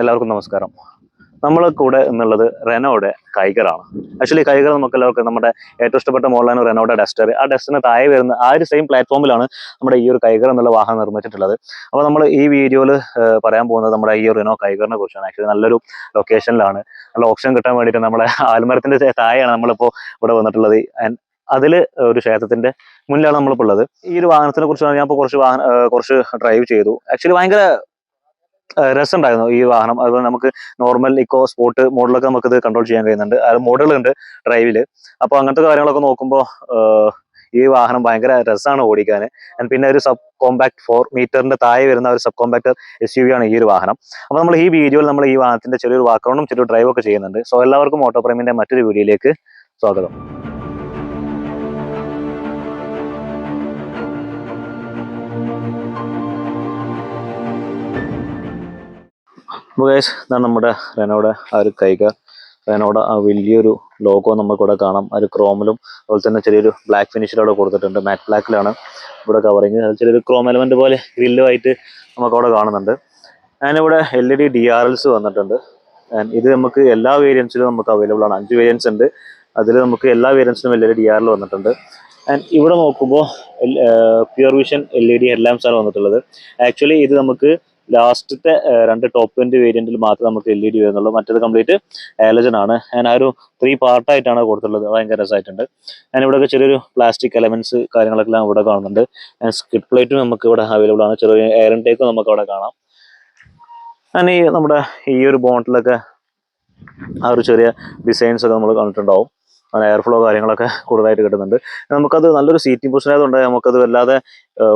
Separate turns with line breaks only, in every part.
എല്ലാവർക്കും നമസ്കാരം. നമ്മൾ കൂടെ എന്നുള്ളത് റെനോയുടെ കൈകറാണ്. ആക്ച്വലി കൈകർ നമുക്ക് എല്ലാവർക്കും നമ്മുടെ ഏറ്റവും ഇഷ്ടപ്പെട്ട മോഡലാണ് റെനോയുടെ ഡസ്റ്റർ. ആ ഡസ്റ്ററിന് താഴെ വരുന്ന ആ ഒരു സെയിം പ്ലാറ്റ്ഫോമിലാണ് നമ്മുടെ ഈ ഒരു കൈകർ എന്നുള്ള വാഹനം നിർമ്മിച്ചിട്ടുള്ളത്. അപ്പോൾ നമ്മൾ ഈ വീഡിയോയിൽ പറയാൻ പോകുന്നത് നമ്മുടെ ഈ ഒരു റെനോ കൈകറിനെ കുറിച്ചാണ്. ആക്ച്വലി നല്ലൊരു ലൊക്കേഷനിലാണ് നല്ല ഓപ്ഷൻ കിട്ടാൻ വേണ്ടിയിട്ട് നമ്മുടെ ആൽമരത്തിന്റെ താഴെയാണ് നമ്മളിപ്പോൾ ഇവിടെ വന്നിട്ടുള്ളത്. ആൻഡ് അതിൽ ഒരു ക്ഷേത്രത്തിന്റെ മുന്നിലാണ് നമ്മളിപ്പോൾ ഉള്ളത്. ഈ ഒരു വാഹനത്തിനെ കുറിച്ചാണ് ഞാൻ ഇപ്പോൾ കുറച്ച് വാഹന കുറച്ച് ഡ്രൈവ് ചെയ്തു. ആക്ച്വലി ഭയങ്കര രസമുണ്ടായിരുന്നു ഈ വാഹനം. അതുപോലെ നമുക്ക് നോർമൽ ഇക്കോ സ്പോർട്ട് മോഡലൊക്കെ നമുക്ക് ഇത് കൺട്രോൾ ചെയ്യാൻ കഴിയുന്നുണ്ട്. അത് മോഡലുണ്ട് ഡ്രൈവിൽ അപ്പോൾ അങ്ങനത്തെ കാര്യങ്ങളൊക്കെ നോക്കുമ്പോൾ ഈ വാഹനം ഭയങ്കര രസമാണ് ഓടിക്കാൻ. പിന്നെ ഒരു സബ് കോമ്പാക്ട് ഫോർ മീറ്ററിന്റെ താഴെ വരുന്ന ഒരു സബ് കോമ്പാക്ട് എസ് യു ആണ് ഈ ഒരു വാഹനം. അപ്പോൾ നമ്മൾ ഈ വീഡിയോയിൽ നമ്മൾ ഈ വാഹനത്തിന്റെ ചെറിയൊരു വാക്കൗണ്ടും ചെറിയൊരു ഡ്രൈവ് ഒക്കെ ചെയ്യുന്നുണ്ട്. സോ എല്ലാവർക്കും ഓട്ടോ പ്രേമിന്റെ മറ്റൊരു വീഡിയോയിലേക്ക് സ്വാഗതം. ഗൈസ് ഇതാണ് നമ്മുടെ റെനോയുടെ ആ ഒരു കൈക. റെനോയുടെ ആ വലിയൊരു ലോഗോ നമുക്കിവിടെ കാണാം. ആ ഒരു ക്രോമിലും അതുപോലെ തന്നെ ചെറിയൊരു ബ്ലാക്ക് ഫിനിഷിലൂടെ കൊടുത്തിട്ടുണ്ട്. മാറ്റ് ബ്ലാക്കിലാണ് ഇവിടെ കവറിങ് ചെറിയൊരു ക്രോം എലമെന്റ് പോലെ ഗ്രില്ലുമായിട്ട് നമുക്കവിടെ കാണുന്നുണ്ട്. ഞാനിവിടെ L E D D R Ls വന്നിട്ടുണ്ട്. ഇത് നമുക്ക് എല്ലാ വേരിയൻസിലും നമുക്ക് അവൈലബിൾ ആണ്. അഞ്ച് വേരിയൻസ് ഉണ്ട്. അതിൽ നമുക്ക് എല്ലാ വേരിയൻസിലും L E D D R L വന്നിട്ടുണ്ട്. ആൻഡ് ഇവിടെ നോക്കുമ്പോൾ pure vision L E D headlamps ആണ് വന്നിട്ടുള്ളത്. ആക്ച്വലി ഇത് നമുക്ക് ലാസ്റ്റത്തെ രണ്ട് ടോപ്പ് എൻഡ് വേരിയന്റിൽ മാത്രമേ നമുക്ക് എൽ ഇ ഡി വരുന്നുള്ളൂ. മറ്റേത് കംപ്ലീറ്റ് ആലജൻ ആണ്. ഞാൻ ആ ഒരു ത്രീ പാർട്ടായിട്ടാണ് കൊടുത്തിട്ടുള്ളത്. ഭയങ്കര രസമായിട്ടുണ്ട് ഞാൻ ഇവിടെ ചെറിയൊരു പ്ലാസ്റ്റിക് എലമെന്റ്സ് കാര്യങ്ങളൊക്കെ ഇവിടെ കാണുന്നുണ്ട്. സ്കിഡ് പ്ലേറ്റും നമുക്ക് ഇവിടെ അവൈലബിൾ ആണ്. ചെറിയ എയർ ടേക്കും നമുക്ക് അവിടെ കാണാം. ഞാൻ ഈ നമ്മുടെ ഈ ഒരു ബോണ്ടിലൊക്കെ ആ ഒരു ചെറിയ ഡിസൈൻസ് ഒക്കെ നമ്മൾ കണ്ടിട്ടുണ്ടാവും. എയർ ഫ്ലോ കാര്യങ്ങളൊക്കെ കൂടുതലായിട്ട് കിട്ടുന്നുണ്ട്. നമുക്കത് നല്ലൊരു സീറ്റിംഗ് പൊസിഷൻ ആയതുകൊണ്ട് നമുക്കത് വല്ലാതെ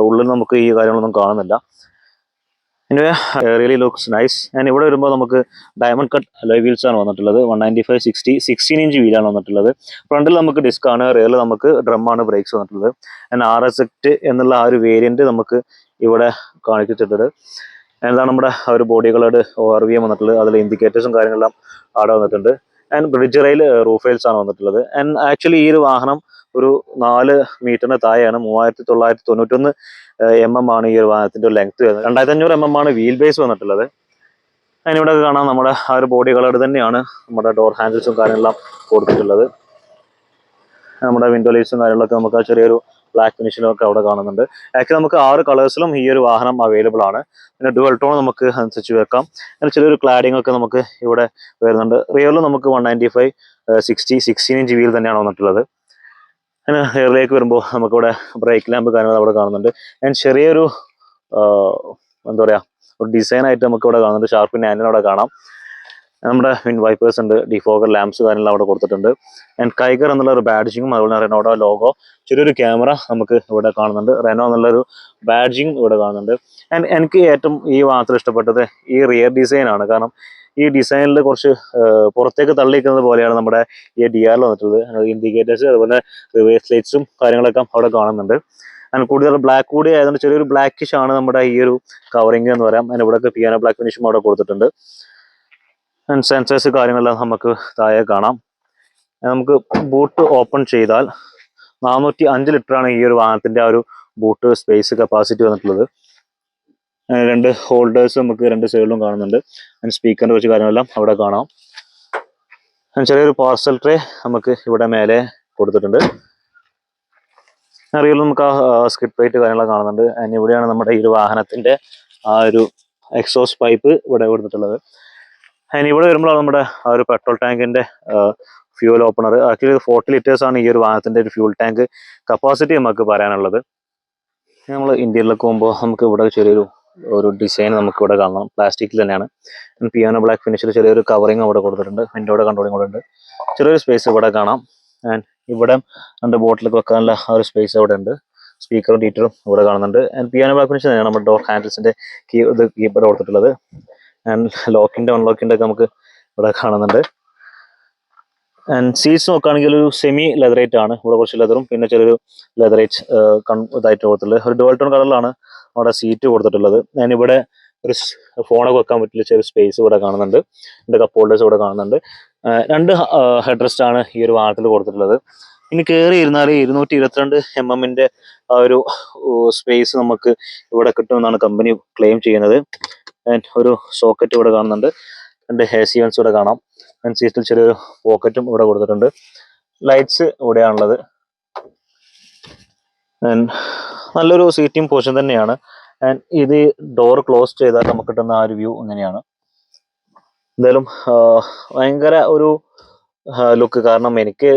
ഉള്ളിൽ നമുക്ക് ഈ കാര്യങ്ങളൊന്നും കാണുന്നില്ല. റിയലി ലുക്സ് നൈസ് ഞാൻ ഇവിടെ വരുമ്പോൾ നമുക്ക് ഡയമണ്ട് കട്ട് അലോയ് വീൽസ് ആണ് വന്നിട്ടുള്ളത്. One ninety five sixty sixteen inch വീലാണ് വന്നിട്ടുള്ളത്. ഫ്രണ്ടിൽ നമുക്ക് ഡിസ്ക് ആണ്. റിയറിൽ നമുക്ക് ഡ്രം ആണ് ബ്രേക്സ് വന്നിട്ടുള്ളത്. ആൻഡ് ആർ എസ് എക്ട് എന്നുള്ള ആ ഒരു വേരിയന്റ് നമുക്ക് ഇവിടെ കാണിച്ചിട്ടുണ്ട്. എന്താണ് നമ്മുടെ ആ ഒരു body O R V M വന്നിട്ടുള്ളത്. അതിൽ ഇൻഡിക്കേറ്റേഴ്സും കാര്യങ്ങളെല്ലാം അവിടെ വന്നിട്ടുണ്ട് and bridge rail roof rails ആണ് വന്നിട്ടുള്ളത്. ആൻഡ് ആക്ച്വലി ഈ ഒരു വാഹനം ഒരു നാല് മീറ്ററിന് താഴെയാണ്. മൂവായിരത്തി തൊള്ളായിരത്തി തൊണ്ണൂറ്റൊന്ന് എം എം ആണ് ഈ ഒരു വാഹനത്തിന്റെ ലെങ്ത് വരുന്നത്. രണ്ടായിരത്തി അഞ്ഞൂറ് എം എം ആണ് വീൽ ബേസ് വന്നിട്ടുള്ളത്. അതിനിവിടെ കാണാം നമ്മുടെ ആ ഒരു ബോഡി കളർ തന്നെയാണ് നമ്മുടെ ഡോർ ഹാൻഡിൽസും കാര്യങ്ങളെല്ലാം കൊടുത്തിട്ടുള്ളത്. നമ്മുടെ വിൻഡോ ലൈറ്റ്സും കാര്യങ്ങളൊക്കെ നമുക്ക് ആ ചെറിയൊരു ബ്ലാക്ക് ഫിനിഷിലും ഒക്കെ അവിടെ കാണുന്നുണ്ട്. ആക്ച്വലി നമുക്ക് ആറ് കളേഴ്സിലും ഈ ഒരു വാഹനം അവൈലബിൾ ആണ്. പിന്നെ ഡുവൽ ടോൺ നമുക്ക് അനുസരിച്ച് വെക്കാം. അങ്ങനെ ചെറിയൊരു ക്ലാഡിംഗ് ഒക്കെ നമുക്ക് ഇവിടെ വരുന്നുണ്ട്. റിയലും നമുക്ക് one ninety five sixty sixteen inch wheel തന്നെയാണ് വന്നിട്ടുള്ളത്. അങ്ങനെ ഏറിലേക്ക് വരുമ്പോൾ നമുക്കിവിടെ ബ്രേക്ക് ലാമ്പ് കാര്യങ്ങൾ അവിടെ കാണുന്നുണ്ട്. ഞാൻ ചെറിയൊരു എന്താ പറയുക ഒരു ഡിസൈൻ ആയിട്ട് നമുക്ക് ഇവിടെ കാണുന്നുണ്ട് ഷാർപ്പ് ആൻഡിൽ അവിടെ കാണാം. നമ്മുടെ വിൻ വൈപ്പേഴ്സ് ഉണ്ട് ഡിഫോഗർ ലാംപ്സ് കാര്യങ്ങൾ അവിടെ കൊടുത്തിട്ടുണ്ട്. ആൻഡ് കൈഗർ എന്നുള്ള ഒരു ബാഡ്ജിങ്ങും അതുപോലെ തന്നെ റെനോഡോ ലോഗോ ചെറിയൊരു ക്യാമറ നമുക്ക് ഇവിടെ കാണുന്നുണ്ട്. റെനോ എന്നുള്ളൊരു ബാഡ്ജിങ് ഇവിടെ കാണുന്നുണ്ട്. ആൻഡ് എനിക്ക് ഏറ്റവും ഈ മാത്രം ഇഷ്ടപ്പെട്ടത് ഈ റിയർ ഡിസൈനാണ് കാരണം ഈ ഡിസൈനിൽ കുറച്ച് പുറത്തേക്ക് തള്ളിയിരിക്കുന്നത് പോലെയാണ് നമ്മുടെ ഈ ഡി ആറിൽ വന്നിട്ടുള്ളത്. ഇൻഡിക്കേറ്റേഴ്സ് അതുപോലെ റിവേഴ്സ് ലൈറ്റ്സും കാര്യങ്ങളൊക്കെ അവിടെ കാണുന്നുണ്ട്. അതിന് കൂടുതൽ ബ്ലാക്ക് കൂടി ആയതുകൊണ്ട് ചെറിയൊരു ബ്ലാക്കിഷ് ആണ് നമ്മുടെ ഈ ഒരു കവറിങ് എന്ന് പറയാം. അതിന് ഇവിടെയൊക്കെ പിയാനോ ബ്ലാക്ക് ഫിനിഷും അവിടെ കൊടുത്തിട്ടുണ്ട്. സെൻസേഴ്സ് കാര്യങ്ങളെല്ലാം നമുക്ക് താഴെ കാണാം. നമുക്ക് ബൂട്ട് ഓപ്പൺ ചെയ്താൽ നാനൂറ്റി അഞ്ച് ലിറ്ററാണ് ഈ ഒരു വാഹനത്തിന്റെ ആ ഒരു ബൂട്ട് സ്പേസ് കപ്പാസിറ്റി വന്നിട്ടുള്ളത്. രണ്ട് ഹോൾഡേഴ്സ് നമുക്ക് രണ്ട് സൈഡിലും കാണുന്നുണ്ട്. ആൻഡ് സ്പീക്കറിന്റെ കുറച്ച് കാര്യങ്ങളെല്ലാം അവിടെ കാണാം. ചെറിയൊരു പാർസൽ ട്രേ നമുക്ക് ഇവിടെ മേലെ കൊടുത്തിട്ടുണ്ട്. അറിയാലോ നമുക്ക് ആ സ്കിഡ് പ്ലേറ്റ് കാര്യങ്ങളൊക്കെ കാണുന്നുണ്ട്. അതിന് ഇവിടെയാണ് നമ്മുടെ ഈ ഒരു വാഹനത്തിന്റെ ആ ഒരു എക്സോസ് പൈപ്പ് ഇവിടെ കൊടുത്തിട്ടുള്ളത്. അതിന് ഇവിടെ വരുമ്പോഴാണ് നമ്മുടെ ആ ഒരു പെട്രോൾ ടാങ്കിന്റെ fuel opener actually forty litres ആണ് ഈ ഒരു വാഹനത്തിന്റെ ഒരു ഫ്യൂൽ ടാങ്ക് കപ്പാസിറ്റി നമുക്ക് പറയാനുള്ളത്. നമ്മൾ ഇന്ത്യയിലൊക്കെ പോകുമ്പോൾ നമുക്ക് ഇവിടെ ചെറിയൊരു ഒരു ഡിസൈൻ നമുക്ക് ഇവിടെ കാണാം പ്ലാസ്റ്റിക്കിൽ തന്നെയാണ്. പിയാനോ ബ്ലാക്ക് ഫിനിഷിൽ ചെറിയൊരു കവറിങ് അവിടെ കൊടുത്തിട്ടുണ്ട്. വിൻഡോയുടെ കൺട്രോളിങ് കൂടെ ഉണ്ട്. ചെറിയൊരു സ്പേസ് ഇവിടെ കാണാം. ആൻഡ് ഇവിടെ രണ്ട് ബോട്ടിലൊക്കെ വെക്കാനുള്ള ആ ഒരു സ്പേസ് അവിടെ ഉണ്ട്. സ്പീക്കറും ഡീറ്ററും ഇവിടെ കാണുന്നുണ്ട്. ആൻഡ് പിയാനോ ബ്ലാക്ക് ഫിനിഷ് തന്നെയാണ് നമ്മുടെ ഡോർ ഹാൻഡിൽസിന്റെ കീ ഇത് കീപ്പർ കൊടുത്തിട്ടുള്ളത്. ആൻഡ് ലോക്കിന്റെ അൺലോക്കിന്റെ ഒക്കെ നമുക്ക് ഇവിടെ കാണുന്നുണ്ട്. ആൻഡ് സീറ്റ്സ് നോക്കുകയാണെങ്കിൽ ഒരു സെമി ലെതറേറ്റ് ആണ്. ഇവിടെ കുറച്ച് ലെതറും പിന്നെ ചെറിയൊരു ലെതറേറ്റ് ഇതായിട്ട് കൊടുത്തിട്ടുള്ളത്. ഒരു ഡോൾട്ടോൺ ടോൺ കളറിലാണ് അവിടെ സീറ്റ് കൊടുത്തിട്ടുള്ളത്. ഞാൻ ഇവിടെ ഒരു ഫോണൊക്കെ വെക്കാൻ പറ്റില്ല ചെറിയ സ്പേസ് ഇവിടെ കാണുന്നുണ്ട്. എന്റെ കപ്പ് ഹോൾഡേഴ്സ് ഇവിടെ കാണുന്നുണ്ട്. രണ്ട് ഹെഡ് റെസ്റ്റ് ആണ് ഈ ഒരു വാഹനത്തിൽ കൊടുത്തിട്ടുള്ളത്. ഇനി കയറി ഇരുന്നാൽ ഇരുന്നൂറ്റി ഇരുപത്തിരണ്ട് എം എമ്മിന്റെ ആ ഒരു സ്പേസ് നമുക്ക് ഇവിടെ കിട്ടുമെന്നാണ് കമ്പനി ക്ലെയിം ചെയ്യുന്നത്. ഒരു സോക്കറ്റ് ഇവിടെ കാണുന്നുണ്ട്. രണ്ട് ഹെ സി വൻസ് ഇവിടെ കാണാം. സീറ്റിൽ ചെറിയൊരു പോക്കറ്റും ഇവിടെ കൊടുത്തിട്ടുണ്ട്. ലൈറ്റ്സ് ഇവിടെയാണുള്ളത്. നല്ലൊരു സീറ്റിംഗ് പൊസിഷൻ തന്നെയാണ്. ഇത് ഡോർ ക്ലോസ് ചെയ്താൽ നമുക്ക് കിട്ടുന്ന ആ ഒരു വ്യൂ അങ്ങനെയാണ് എന്തായാലും ഭയങ്കര ഒരു ലുക്ക് കാരണം എനിക്ക്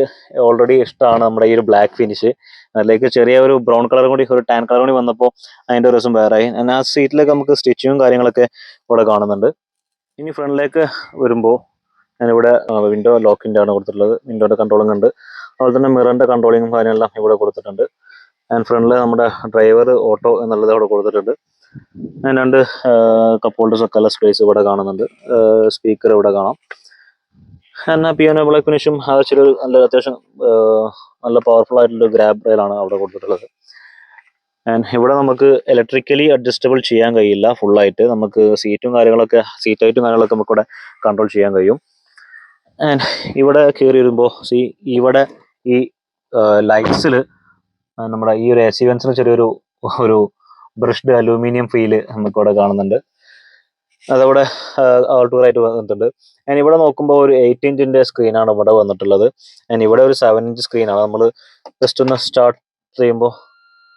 ഓൾറെഡി ഇഷ്ടമാണ് നമ്മുടെ ഈ ഒരു ബ്ലാക്ക് ഫിനിഷ് അതിലേക്ക് ചെറിയ ഒരു ബ്രൗൺ കളർ കൂടി ഒരു ടാൻ കളർ കൂടി വന്നപ്പോൾ അതിന്റെ ഒരു രസം വേറെ ആയി ആ സീറ്റിലേക്ക് നമുക്ക് സ്റ്റിച്ചിങ്ങും കാര്യങ്ങളൊക്കെ ഇവിടെ കാണുന്നുണ്ട്. ഇനി ഫ്രണ്ടിലേക്ക് വരുമ്പോൾ ഞാനിവിടെ വിൻഡോ ലോക്കിന്റെ ആണ് കൊടുത്തിട്ടുള്ളത്. വിൻഡോയുടെ കൺട്രോളിംഗ് ഉണ്ട്. അതുപോലെ തന്നെ മിററിന്റെ കൺട്രോളിങ്ങും കാര്യങ്ങളെല്ലാം ഇവിടെ കൊടുത്തിട്ടുണ്ട്. ആൻഡ് ഫ്രണ്ടിൽ നമ്മുടെ ഡ്രൈവർ ഓട്ടോ എന്നുള്ളത് അവിടെ കൊടുത്തിട്ടുണ്ട്. രണ്ട് കപ്പ് ഹോൾഡേഴ്സ് ഒക്കെ ഉള്ള സ്പേസ് ഇവിടെ കാണുന്നുണ്ട്. സ്പീക്കർ ഇവിടെ കാണാം. എന്നാൽ പിയാനോ ബ്ലാക്ക് ഫിനിഷും അതൊരു നല്ല അത്യാവശ്യം നല്ല പവർഫുൾ ആയിട്ടുള്ള ഗ്രാബ് റെയിലാണ് അവിടെ കൊടുത്തിട്ടുള്ളത്. ആൻഡ് ഇവിടെ നമുക്ക് ഇലക്ട്രിക്കലി അഡ്ജസ്റ്റബിൾ ചെയ്യാൻ കഴിയില്ല ഫുള്ളായിട്ട് നമുക്ക് സീറ്റും കാര്യങ്ങളൊക്കെ സീറ്റ് ഹൈറ്റും കാര്യങ്ങളൊക്കെ നമുക്ക് ഇവിടെ കൺട്രോൾ ചെയ്യാൻ കഴിയും. ആൻഡ് ഇവിടെ കയറി വരുമ്പോൾ സി ഇവിടെ ഈ ലൈറ്റ്സിൽ നമ്മുടെ ഈ ഒരു എ ചെറിയൊരു ഒരു ബ്രഷ്ഡ് അലൂമിനിയം ഫീൽ നമുക്ക് ഇവിടെ കാണുന്നുണ്ട്. അതവിടെ ആൾട്ടൂറായിട്ട് വന്നിട്ടുണ്ട്. ഞാൻ ഇവിടെ നോക്കുമ്പോൾ ഒരു എയ്റ്റ് ഇഞ്ചിന്റെ സ്ക്രീനാണ് ഇവിടെ വന്നിട്ടുള്ളത്. ഞാൻ ഇവിടെ ഒരു സെവൻ ഇഞ്ച് സ്ക്രീനാണ് നമ്മൾ ജസ്റ്റ് ഒന്ന് സ്റ്റാർട്ട് ചെയ്യുമ്പോൾ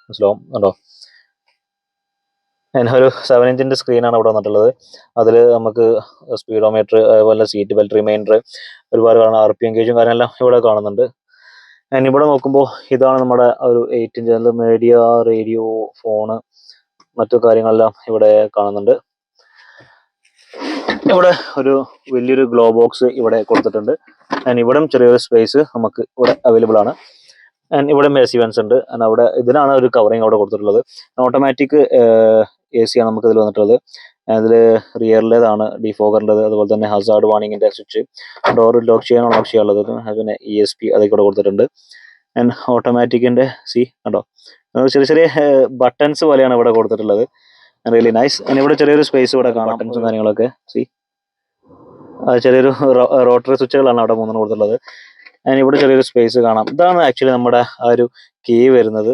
മനസ്സിലാവും? കണ്ടോ? ഒരു സെവൻ ഇഞ്ചിന്റെ സ്ക്രീനാണ് ഇവിടെ വന്നിട്ടുള്ളത്. അതിൽ നമുക്ക് സ്പീഡോമീറ്റർ അതുപോലെ സീറ്റ് ബെൽറ്റ് റിമൈൻഡർ ഒരുപാട് കാണാം. ആർ പി എം ഗേജും കാര്യമെല്ലാം ഇവിടെ കാണുന്നുണ്ട്. ഞാൻ ഇവിടെ നോക്കുമ്പോൾ ഇതാണ് നമ്മുടെ ഒരു എയ്റ്റ് ഇഞ്ച് അതിൽ മീഡിയ റേഡിയോ ഫോണ് മറ്റു കാര്യങ്ങളെല്ലാം ഇവിടെ കാണുന്നുണ്ട്. ഇവിടെ ഒരു വലിയൊരു ഗ്ലോ ബോക്സ് ഇവിടെ കൊടുത്തിട്ടുണ്ട്. ആൻഡ് ഇവിടെ ചെറിയൊരു സ്പേസ് നമുക്ക് ഇവിടെ അവൈലബിൾ ആണ്. ആൻഡ് ഇവിടെ എ സി വെൻസ് ഉണ്ട്. ആൻഡ് അവിടെ ഇതിനാണ് ഒരു കവറിങ് അവിടെ കൊടുത്തിട്ടുള്ളത്. ഓട്ടോമാറ്റിക് എ സിയാണ് നമുക്ക് ഇതിൽ വന്നിട്ടുള്ളത്. അതിൽ റിയറിലേതാണ് ഡിഫോഗറിന്റെത് അതുപോലെ തന്നെ ഹസാർഡ് വാണിങ്ങിന്റെ സ്വിച്ച് ഡോർ ലോക്ക് ചെയ്യാനുള്ള ഓപ്ഷൻ ഉള്ളത് അതുപോലെ പിന്നെ ഇ എസ് പി അതൊക്കെ ഇവിടെ കൊടുത്തിട്ടുണ്ട്. ആൻഡ് ഓട്ടോമാറ്റിക്കിന്റെ സി കണ്ടോ? ചെറിയ ചെറിയ ബട്ടൺസ് പോലെയാണ് ഇവിടെ കൊടുത്തിട്ടുള്ളത്. റിയലി നൈസ് ആൻഡ് ഇവിടെ ചെറിയൊരു സ്പേസ് ഇവിടെ കാണാം. ബട്ടൺസും കാര്യങ്ങളൊക്കെ. സി ചെറിയൊരു റോട്ടറി സ്വിച്ചുകളാണ് അവിടെ മൂന്നെണ്ണം കൊടുത്തിട്ടുള്ളത്. ആൻഡ് ഇവിടെ ചെറിയൊരു സ്പേസ് കാണാം. ഇതാണ് ആക്ച്വലി നമ്മുടെ ആ ഒരു കീ വരുന്നത്.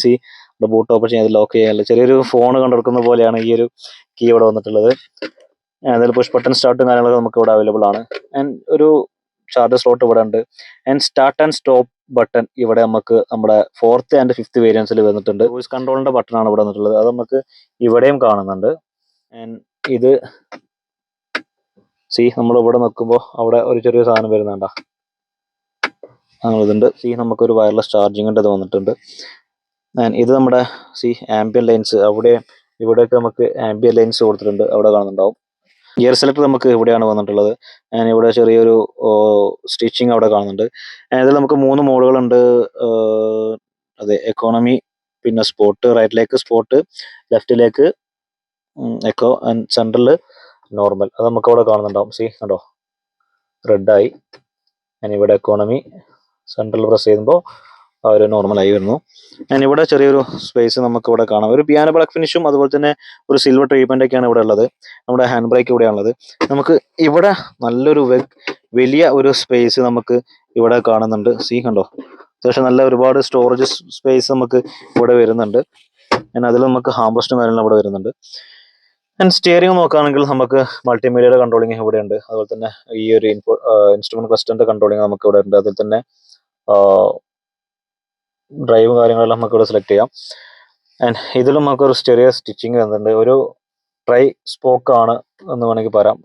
സി ബൂട്ട് ഓപ്പൺ ചെയ്യാൻ ലോക്ക് ചെയ്യാനുള്ള ചെറിയൊരു ഫോൺ കണ്ടെടുക്കുന്ന പോലെയാണ് ഈ ഒരു കീ ഇവിടെ വന്നിട്ടുള്ളത്. അതിൽ പുഷ് ബട്ടൺ സ്റ്റാർട്ടും കാര്യങ്ങളൊക്കെ നമുക്ക് ഇവിടെ അവൈലബിൾ ആണ്. ആൻഡ് ഒരു ചാർജർ സ്ലോട്ട് ഇവിടെ ഉണ്ട്. And start and stop button ഇവിടെ നമുക്ക് നമ്മുടെ ഫോർത്ത് ആൻഡ് ഫിഫ്ത്ത് വേരിയൻസിൽ വന്നിട്ടുണ്ട്. വോയിസ് കൺട്രോളിന്റെ ബട്ടൺ ആണ് ഇവിടെ വന്നിട്ടുള്ളത്. അത് നമുക്ക് ഇവിടെയും കാണുന്നുണ്ട്. ആൻഡ് ഇത് സി നമ്മൾ ഇവിടെ നിൽക്കുമ്പോൾ അവിടെ ഒരു ചെറിയ സാധനം വരുന്നുണ്ടോ അങ്ങനെ ഇതുണ്ട് സി നമുക്കൊരു വയർലെസ് ചാർജിങ്ങിന്റെ ഇത് വന്നിട്ടുണ്ട്. ഇത് നമ്മുടെ സി ആംബിയൻ ലൈൻസ് അവിടെ ഇവിടെയൊക്കെ നമുക്ക് ആംബിയൻ ലൈൻസ് കൊടുത്തിട്ടുണ്ട്. അവിടെ കാണുന്നുണ്ടാവും. ഗിയർ സെലക്ടർ നമുക്ക് ഇവിടെയാണ് വന്നിട്ടുള്ളത്. ഞാൻ ഇവിടെ ചെറിയൊരു സ്റ്റിച്ചിങ് അവിടെ കാണുന്നുണ്ട്. ഇതിൽ നമുക്ക് മൂന്ന് മോഡുകളുണ്ട് അതെ എക്കോണമി പിന്നെ സ്പോട്ട് റൈറ്റിലേക്ക് സ്പോട്ട് ലെഫ്റ്റിലേക്ക് എക്കോ ആൻഡ് സെൻട്രൽ നോർമൽ അത് നമുക്ക് അവിടെ കാണുന്നുണ്ടാവും. സി കണ്ടോ? റെഡായി ഞാൻ ഇവിടെ എക്കോണമി സെൻട്രൽ പ്രസ് ചെയ്യുമ്പോൾ ആ ഒരു ആയി വരുന്നു. ഞാൻ ഇവിടെ ചെറിയൊരു സ്പേസ് നമുക്ക് ഇവിടെ കാണാം. ഒരു പിയാനോ ബ്ലാക്ക് ഫിനിഷും അതുപോലെ തന്നെ ഒരു സിൽവർ ട്രീറ്റ്മെന്റ് ഒക്കെയാണ് ഇവിടെ ഉള്ളത്. നമ്മുടെ ഹാൻഡ് ബ്രേക്ക് ഇവിടെയാണുള്ളത് നമുക്ക് ഇവിടെ നല്ലൊരു വലിയ ഒരു സ്പേസ് നമുക്ക് ഇവിടെ കാണുന്നുണ്ട്. സീ കണ്ടോ? അത്യാവശ്യം നല്ല ഒരുപാട് സ്റ്റോറേജ് സ്പേസ് നമുക്ക് ഇവിടെ വരുന്നുണ്ട്. ഞാൻ അതിൽ നമുക്ക് ഹാംബസ്റ്റും കാര്യങ്ങളും ഇവിടെ വരുന്നുണ്ട്. ആൻഡ് സ്റ്റിയറിംഗ് നോക്കുകയാണെങ്കിൽ നമുക്ക് മൾട്ടിമീഡിയയുടെ കൺട്രോളിങ് ഇവിടെ ഉണ്ട്. അതുപോലെ തന്നെ ഈ ഒരു ഇൻസ്ട്രുമെന്റ് ക്ലസ്റ്ററിന്റെ കൺട്രോളിങ് നമുക്ക് ഇവിടെ ഉണ്ട്. അതിൽ തന്നെ ഡ്രൈവ് കാര്യങ്ങളെല്ലാം നമുക്ക് ഇവിടെ സെലക്ട് ചെയ്യാം. ആൻഡ് ഇതിലും നമുക്ക് ഒരു ചെറിയ സ്റ്റിച്ചിങ് വന്നിട്ടുണ്ട് ഒരു ട്രൈ സ്പോക്ക് ആണ് എന്ന് വേണമെങ്കിൽ പറയാം.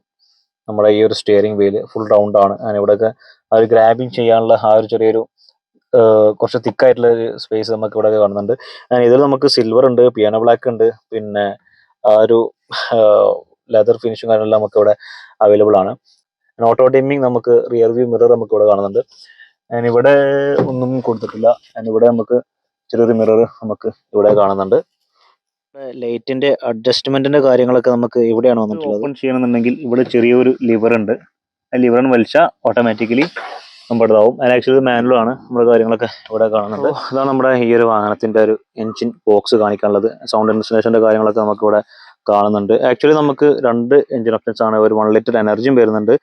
നമ്മുടെ ഈ ഒരു സ്റ്റിയറിംഗ് വീൽ ഫുൾ റൗണ്ട് ആണ്. ആൻഡ് ഇവിടെയൊക്കെ ആ ഒരു ഗ്രാബിങ് ചെയ്യാനുള്ള ആ ഒരു ചെറിയൊരു കുറച്ച് തിക്കായിട്ടുള്ള ഒരു സ്പേസ് നമുക്ക് ഇവിടെ കാണുന്നുണ്ട്. ആൻഡ് ഇതിൽ നമുക്ക് സിൽവർ ഉണ്ട് പിയാനോ ബ്ലാക്ക് ഉണ്ട് പിന്നെ ആ ഒരു ലെതർ ഫിനിഷും കാര്യങ്ങളെല്ലാം നമുക്ക് ഇവിടെ അവൈലബിൾ ആണ്. ഓട്ടോ ഡിമ്മിങ് നമുക്ക് റിയർ വ്യൂ മിറർ നമുക്ക് ഇവിടെ കാണുന്നുണ്ട്. ഇവിടെ ഒന്നും കൊടുത്തിട്ടില്ല. ഞാൻ ഇവിടെ നമുക്ക് ചെറിയൊരു മിറർ നമുക്ക് ഇവിടെ കാണുന്നുണ്ട്. ലൈറ്റിന്റെ അഡ്ജസ്റ്റ്മെന്റിന്റെ കാര്യങ്ങളൊക്കെ നമുക്ക് ഇവിടെയാണ് വന്നിട്ടുള്ളത്. ഓപ്പൺ ചെയ്യണമെന്നുണ്ടെങ്കിൽ ഇവിടെ ചെറിയൊരു ലിവർ ഉണ്ട്. ആ ലിവർ വലിച്ചാൽ ഓട്ടോമാറ്റിക്കലി നമ്മുടേതാവും അതിന് ആക്ച്വലി മാനുവൽ ആണ്. നമ്മുടെ കാര്യങ്ങളൊക്കെ ഇവിടെ കാണുന്നുണ്ട്. അതാണ് നമ്മുടെ ഈ ഒരു വാഹനത്തിന്റെ ഒരു എഞ്ചിൻ ബോക്സ് കാണിക്കാനുള്ളത്. സൗണ്ട് ഇൻസ്റ്റലേഷന്റെ കാര്യങ്ങളൊക്കെ നമുക്ക് ഇവിടെ കാണുന്നുണ്ട്. ആക്ച്വലി നമുക്ക് രണ്ട് എഞ്ചിൻ ഓപ്ഷൻസ് ആണ്. ഒരു വൺ ലിറ്റർ എനർജിയും വരുന്നുണ്ട്.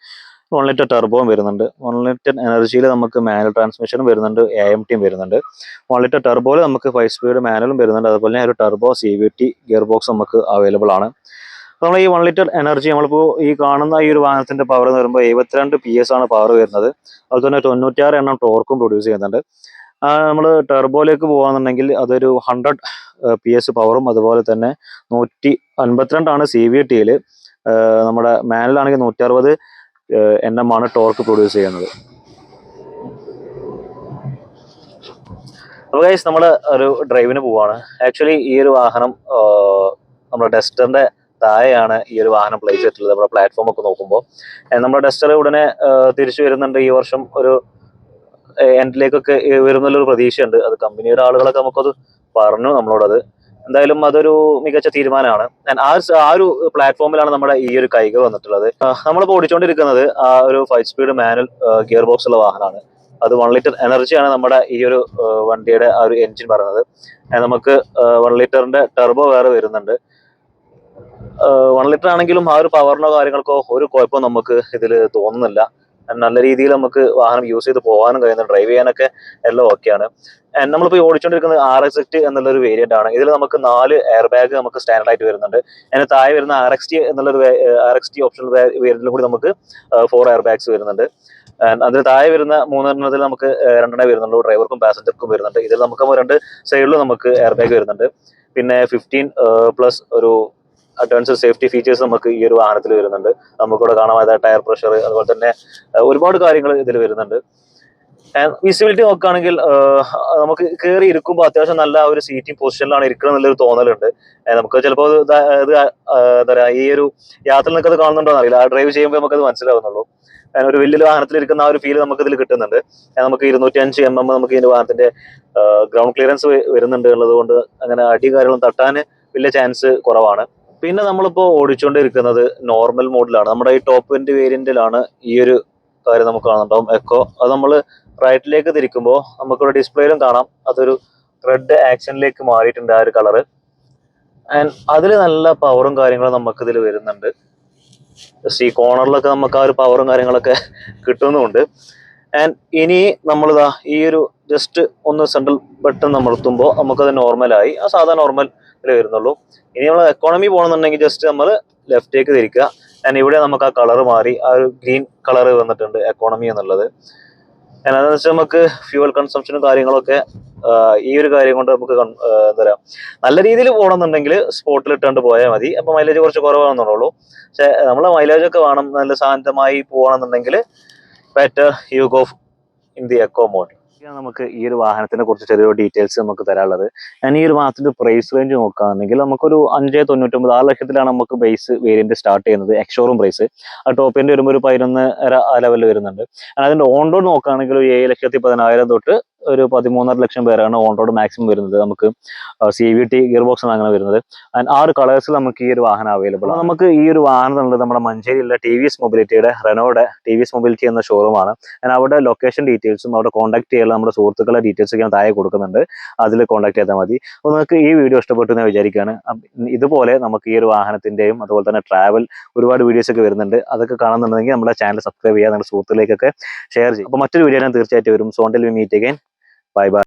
വൺ ലിറ്റർ ടെർബോയും വരുന്നുണ്ട്. വൺ ലിറ്റർ എനർജിയിൽ നമുക്ക് മാനുവൽ ട്രാൻസ്മിഷനും വരുന്നുണ്ട്. എ എം ടിയും വരുന്നുണ്ട്. വൺ ലിറ്റർ ടെർബോയിൽ നമുക്ക് ഫൈവ് സ്പീഡ് മാനുവലും വരുന്നുണ്ട്. അതുപോലെ തന്നെ ഒരു turbo C V T gear box നമുക്ക് അവൈലബിൾ ആണ്. നമ്മൾ ഈ വൺ ലിറ്റർ എനർജി നമ്മളിപ്പോൾ ഈ കാണുന്ന ഈ ഒരു വാഹനത്തിന്റെ പവർ എന്ന് പറയുമ്പോൾ എഴുപത്തിരണ്ട് പി എസ് ആണ് പവർ വരുന്നത്. അതുപോലെ തന്നെ തൊണ്ണൂറ്റാറ് എണ്ണം ടോർക്കും പ്രൊഡ്യൂസ് ചെയ്യുന്നുണ്ട്. നമ്മൾ ടെർബോയിലേക്ക് പോകുകയാണെന്നുണ്ടെങ്കിൽ അതൊരു ഹൺഡ്രഡ് പി എസ് പവറും അതുപോലെ തന്നെ നൂറ്റി അൻപത്തിരണ്ടാണ് സി വി ടിയിൽ നമ്മുടെ മാനിലാണെങ്കിൽ നൂറ്റി അറുപത് എൻ എം ആണ് ടോർക്ക് പ്രൊഡ്യൂസ് ചെയ്യുന്നത്. അപ്പോൾ നമ്മൾ ഒരു ഡ്രൈവിന് പോവാണ്. ആക്ച്വലി ഈ ഒരു വാഹനം നമ്മുടെ ഡെസ്റ്ററിന്റെ താഴെയാണ് ഈ ഒരു വാഹനം പ്ലേസ് ചെയ്തിട്ടുള്ളത് നമ്മുടെ പ്ലാറ്റ്ഫോം ഒക്കെ നോക്കുമ്പോൾ നമ്മുടെ ഡെസ്റ്റർ ഉടനെ തിരിച്ചു വരുന്നുണ്ട്. ഈ വർഷം ഒരു എൻഡിലേക്കൊക്കെ വരുന്നുള്ളൊരു പ്രതീക്ഷയുണ്ട്. അത് കമ്പനിയുടെ ആളുകളൊക്കെ നമുക്കത് പറഞ്ഞു നമ്മളോടത്. എന്തായാലും അതൊരു മികച്ച തീരുമാനമാണ്. ആ ഒരു- ആ ഒരു പ്ലാറ്റ്ഫോമിലാണ് നമ്മുടെ ഈ ഒരു കൈകൾ വന്നിട്ടുള്ളത്. നമ്മളിപ്പോൾ ഓടിച്ചുകൊണ്ടിരിക്കുന്നത് ആ ഒരു five speed manual gear box ഉള്ള വാഹനമാണ്. അത് വൺ ലിറ്റർ എനർജിയാണ് നമ്മുടെ ഈ ഒരു വണ്ടിയുടെ ആ ഒരു എൻജിൻ പറയുന്നത്. നമുക്ക് വൺ ലിറ്ററിന്റെ ടെർബോ വേറെ വരുന്നുണ്ട്. വൺ ലിറ്റർ ആണെങ്കിലും ആ ഒരു പവറിനോ കാര്യങ്ങൾക്കോ ഒരു കുഴപ്പവും നമുക്ക് ഇതിൽ തോന്നുന്നില്ല. നല്ല രീതിയിൽ നമുക്ക് വാഹനം യൂസ് ചെയ്ത് പോകാനും കഴിയുന്നു ഡ്രൈവ് ചെയ്യാനൊക്കെ എല്ലാം ഓക്കെയാണ് നമ്മളിപ്പോൾ ഓടിച്ചുകൊണ്ടിരിക്കുന്നത് ആർ എക്സ് എക്ട് എന്നുള്ളൊരു വേരിയന്റ് ആണ്. ഇതിൽ നമുക്ക് നാല് എയർ ബാഗ് നമുക്ക് സ്റ്റാൻഡേർഡ് ആയിട്ട് വരുന്നുണ്ട്. അതിന് താഴെ വരുന്ന ആർ എക്സ് ടി എന്നുള്ളൊരു ആർ എക്സ് ടി ഓപ്ഷണൽ വേരിയന്റിലും കൂടി നമുക്ക് ഫോർ എയർ ബാഗ്സ് വരുന്നുണ്ട്. അതിന് താഴെ വരുന്ന മൂന്നെണ്ണത്തിൽ നമുക്ക് രണ്ടെണ്ണേ വരുന്നുള്ളൂ. ഡ്രൈവർക്കും പാസഞ്ചർക്കും വരുന്നുണ്ട്. ഇതിൽ നമുക്ക് രണ്ട് സൈഡിലും നമുക്ക് എയർ ബാഗ് വരുന്നുണ്ട്. പിന്നെ ഫിഫ്റ്റീൻ പ്ലസ് ഒരു അഡ്വാൻസ് സേഫ്റ്റി ഫീച്ചേഴ്സ് നമുക്ക് ഈ ഒരു വാഹനത്തിൽ വരുന്നുണ്ട്. നമുക്കിവിടെ കാണാതെ ടയർ പ്രഷർ അതുപോലെ തന്നെ ഒരുപാട് കാര്യങ്ങൾ ഇതിൽ വരുന്നുണ്ട്. വിസിബിലിറ്റി നോക്കുകയാണെങ്കിൽ നമുക്ക് കയറി ഇരിക്കുമ്പോൾ അത്യാവശ്യം നല്ല ഒരു സീറ്റിംഗ് പൊസിഷനിലാണ് ഇരിക്കണം എന്നുള്ളൊരു തോന്നലുണ്ട്. നമുക്ക് ചിലപ്പോൾ ഇത് എന്താ പറയുക ഈ ഒരു യാത്ര നിൽക്കുന്നത് കാണുന്നുണ്ടോ എന്നറിയില്ല. ആ ഡ്രൈവ് ചെയ്യുമ്പോൾ നമുക്കത് മനസ്സിലാവുന്നുള്ളൂ. ഒരു വലിയ വാഹനത്തിൽ ഇരിക്കുന്ന ആ ഒരു ഫീൽ നമുക്ക് ഇതിൽ കിട്ടുന്നുണ്ട് നമുക്ക് ഇരുന്നൂറ്റി അഞ്ച് എം എം നമുക്ക് ഇതിന്റെ വാഹനത്തിന്റെ ഗ്രൗണ്ട് ക്ലിയറൻസ് വരുന്നുണ്ട് ഉള്ളത് കൊണ്ട് അങ്ങനെ അടി കാര്യങ്ങളും തട്ടാൻ വലിയ ചാൻസ് കുറവാണ്. പിന്നെ നമ്മളിപ്പോ ഓടിച്ചുകൊണ്ടിരിക്കുന്നത് നോർമൽ മോഡിലാണ് നമ്മുടെ ഈ ടോപ്പ് എൻഡ് വേരിയന്റിലാണ് ഈ ഒരു കാര്യം നമുക്ക് കാണുന്നുണ്ടാവും എക്കോ അത് നമ്മൾ റൈറ്റിലേക്ക് തിരിക്കുമ്പോൾ നമുക്കിവിടെ ഡിസ്പ്ലേയിലും കാണാം. അതൊരു റെഡ് ആക്ഷനിലേക്ക് മാറിയിട്ടുണ്ട് ആ ഒരു കളറ് ആൻഡ് അതിൽ നല്ല പവറും കാര്യങ്ങളും നമുക്കിതിൽ വരുന്നുണ്ട്. ജസ്റ്റ് ഈ കോർണറിലൊക്കെ നമുക്ക് ആ ഒരു പവറും കാര്യങ്ങളൊക്കെ കിട്ടുന്നുമുണ്ട്. ആൻഡ് ഇനി നമ്മളിതാ ഈ ഒരു ജസ്റ്റ് ഒന്ന് സെൻട്രൽ ബട്ടൺ അമർത്തുമ്പോൾ നമുക്കത് നോർമലായി ആ സാധാ നോർമൽ വരുന്നുള്ളൂ. ഇനി നമ്മൾ എക്കോണമി പോകണമെന്നുണ്ടെങ്കിൽ ജസ്റ്റ് നമ്മൾ ലെഫ്റ്റേക്ക് തിരിക്കുക. ആൻഡ് ഇവിടെ നമുക്ക് ആ കളർ മാറി. ആ ഒരു ഗ്രീൻ കളർ വന്നിട്ടുണ്ട് എക്കോണമി എന്നുള്ളത്. എന്നാന്ന് വെച്ചാൽ നമുക്ക് ഫ്യൂവൽ കൺസംഷനും കാര്യങ്ങളൊക്കെ ഈ ഒരു കാര്യം കൊണ്ട് നമുക്ക് എന്താ പറയാ നല്ല രീതിയിൽ പോകണമെന്നുണ്ടെങ്കിൽ സ്പോട്ടിൽ ഇട്ടുകൊണ്ട് പോയാൽ മതി. അപ്പൊ മൈലേജ് കുറച്ച് കുറവാണെന്നുള്ളൂ. പക്ഷെ നമ്മളെ മൈലേജ് ഒക്കെ വേണം. നല്ല ശാന്തമായി പോകണമെന്നുണ്ടെങ്കിൽ better you go in the eco mode നമുക്ക് ഈ ഒരു വാഹനത്തിനെ കുറച്ച് ചെറിയ ഡീറ്റെയിൽസ് നമുക്ക് തരാനുള്ളത്. ഞാൻ ഈ ഒരു വാഹനത്തിന്റെ പ്രൈസ് റേഞ്ച് നോക്കുകയാണെങ്കിൽ നമുക്കൊരു അഞ്ച് തൊണ്ണൂറ്റൊമ്പത് ആറ് ലക്ഷത്തിലാണ് നമുക്ക് ബേസ് വേരിയന്റ് സ്റ്റാർട്ട് ചെയ്യുന്നത് എക്സോറും പ്രൈസ് ആ ടോപ്പിന്റെ വരുമ്പോൾ ഒരു പതിനൊന്ന് ലെവലിൽ വരുന്നുണ്ട്. അതിന്റെ ഓൺ റോഡ് നോക്കുകയാണെങ്കിൽ ഒരു ഏഴ് ലക്ഷത്തി പതിനായിരം തൊട്ട് ഒരു പതിമൂന്നര ലക്ഷം പേരാണ് ഓൺ റോഡ് മാക്സിമം വരുന്നത്. നമുക്ക് C V T gear box അങ്ങനെ വരുന്നത്. ആൻഡ് ആറ് കളേഴ്സിൽ നമുക്ക് ഈ ഒരു വാഹനം അവൈലബിൾ ആണ്. നമുക്ക് ഈ ഒരു വാഹനം എന്നുള്ളത് നമ്മുടെ മഞ്ചേരിയിലെ ടി വി എസ് മൊബിലിറ്റിയുടെ റെനോയുടെ ടി വി എസ് മൊബിലിറ്റി എന്ന ഷോറൂമാണ് ഞാൻ അവിടെ ലൊക്കേഷൻ ഡീറ്റെയിൽസും അവിടെ കോൺടാക്ട് ചെയ്യാനുള്ള നമ്മുടെ സുഹൃത്തുക്കളുടെ ഡീറ്റെയിൽസ് ഞാൻ താഴെ കൊടുക്കുന്നുണ്ട്. അതിൽ കോൺടാക്ട് ചെയ്താൽ മതി. അപ്പോൾ നിങ്ങൾക്ക് ഈ വീഡിയോ ഇഷ്ടപ്പെട്ടു എന്ന് വിചാരിക്കുകയാണ്. ഇതുപോലെ നമുക്ക് ഈ ഒരു വാഹനത്തിന്റെയും അതുപോലെ തന്നെ ട്രാവൽ ഒരുപാട് വീഡിയോസ് ഒക്കെ വരുന്നുണ്ട്. അതൊക്കെ കാണുന്നുണ്ടെങ്കിൽ നമ്മുടെ ചാനൽ സബ്സ്ക്രൈബ് ചെയ്യുക. നമ്മുടെ സുഹൃത്തുക്കളിലേക്കൊക്കെ ഷെയർ ചെയ്യും അപ്പോൾ മറ്റൊരു വീഡിയോ ഞാൻ തീർച്ചയായിട്ടും വരും. സോണ്ടിൽ we meet again Bye bye.